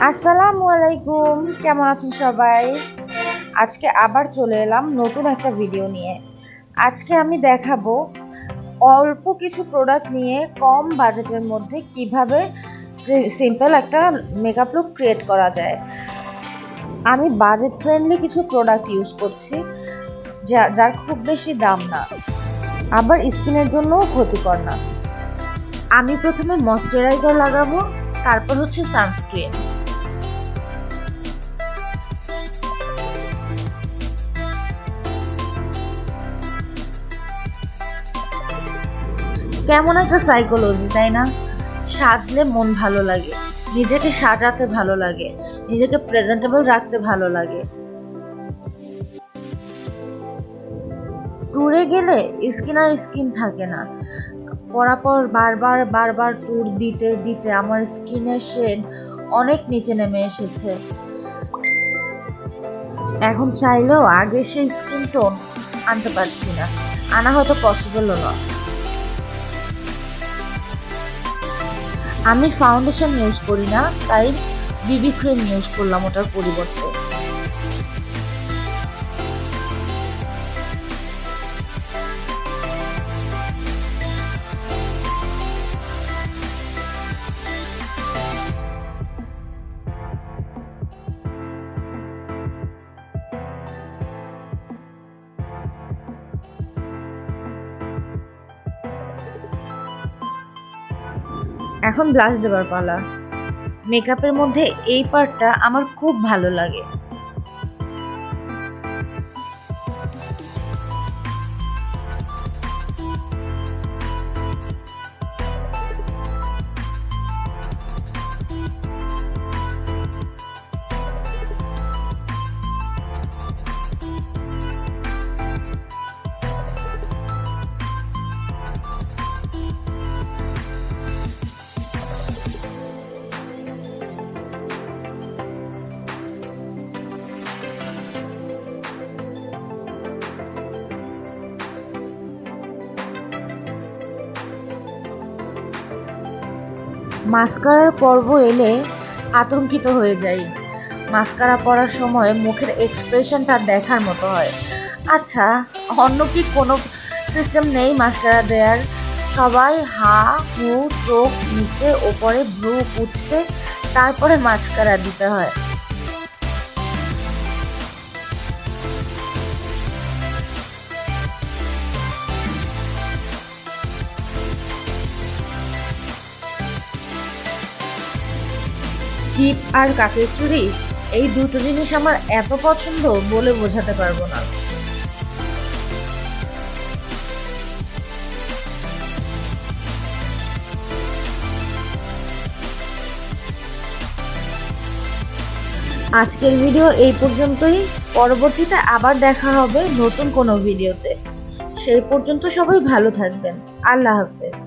আসসালামু আলাইকুম। কেমন আছেন সবাই? আজকে আবার চলে এলাম নতুন একটা ভিডিও নিয়ে। আজকে আমি দেখাবো অল্প কিছু প্রোডাক্ট নিয়ে কম বাজেটের মধ্যে কীভাবে সিম্পল একটা মেকআপ লুক ক্রিয়েট করা যায়। আমি বাজেট ফ্রেন্ডলি কিছু প্রোডাক্ট ইউজ করছি, যা- যার খুব বেশি দাম না। আবার স্কিনের জন্যও ক্ষতিকর না। আমি প্রথমে ময়শ্চারাইজার লাগাবো, তারপর হচ্ছে সানস্ক্রিন কেমন একটা সাইকোলজি তাই না? সাজলে মন ভালো লাগে, নিজেকে সাজাতে ভালো লাগে, নিজেকে প্রেজেন্টেবল রাখতে ভালো লাগে। ট্যুরে গেলে স্কিন আর স্কিন থাকে না। পরাপর বারবার বারবার ট্যুর দিতে দিতে আমার স্কিনের শেড অনেক নিচে নেমে এসেছে। এখন চাইলেও আগে সেই স্কিন টোন আনতে পারছি না। আনা হয়তো পসিবলও নয়। আমি ফাউন্ডেশন ইউজ করি না তাই বিবি ক্রিম ইউজ করলাম ওটার পরিবর্তে। এখন ব্লাশ দেবার পালা। মেকআপের মধ্যে এই পার্টটা আমার খুব ভালো লাগে। মাস্কারার পর্ব এলে আতঙ্কিত হয়ে যাই। মাস্কারা পরার সময় মুখের এক্সপ্রেশনটা দেখার মতো হয়। আচ্ছা অন্য কি কোনো সিস্টেম নেই মাস্কারা দেয়ার? সবাই হা, হু, চোখ নিচে, ওপরে ভ্রু কুচকে তারপরে মাস্কারা দিতে হয়। টিপ আর কাচের চুড়ি এই দুটো জিনিস আমার এত পছন্দ বলে বোঝাতে পারব না। আজকের ভিডিও এই পর্যন্তই। পরবর্তীতে আবার দেখা হবে নতুন কোনো ভিডিওতে। সেই পর্যন্ত সবাই ভালো থাকবেন। আল্লাহ হাফেজ।